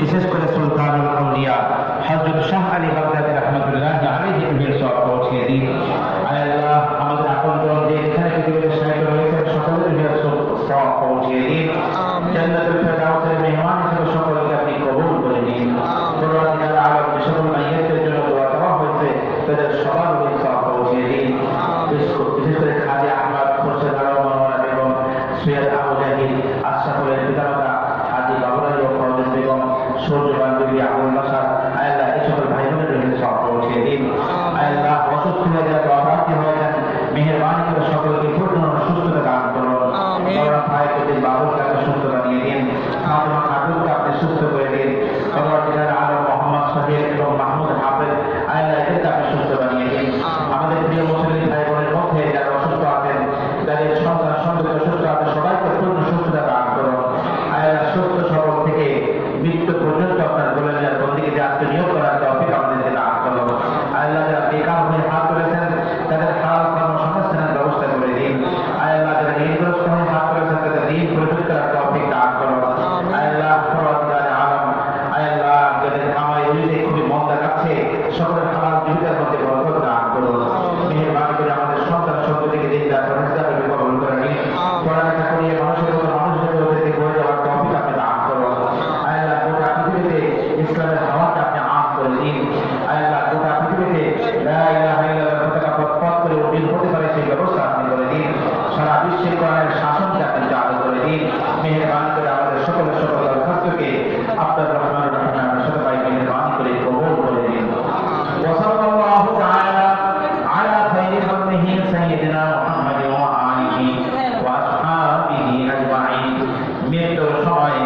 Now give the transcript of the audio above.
বিশেষ করে সুলতানুল আউলিয়া হজরত শাহ আলী বাগদাদি রহমতুল্লাহ আলী জিমের সব পৌঁছে দিন। আল্লাহ আমাদের আপন গ্রহণ যে এখানে পৃথিবীতে সাহিত্য রয়েছেন সকলের সব পৌঁছে দিন। জান্নাতুল ফেরদৌস সকলের হালাল জীবিকার মধ্যে বরকত দান করুন। মেহরবান করে আমাদের সন্তান সন্ততিকে দিন দান করেন ইসলামকে কবল করে নিন। পড়ালেখা করিয়ে মানুষের মতো মানুষের জগতে হয়ে যাওয়ার টপিক আপনি দান করুন। আল্লাহ গোটা পৃথিবীতে ইসলামের হাওয়াকে আপনি আম করে দিন। আল্লাহ গোটা পৃথিবীতে ব্যবস্থা আপনি করে দিন। সারা বিশ্বের শাসনকে আপনি চালু করে দিন। মেহরবান নিয়ে হয়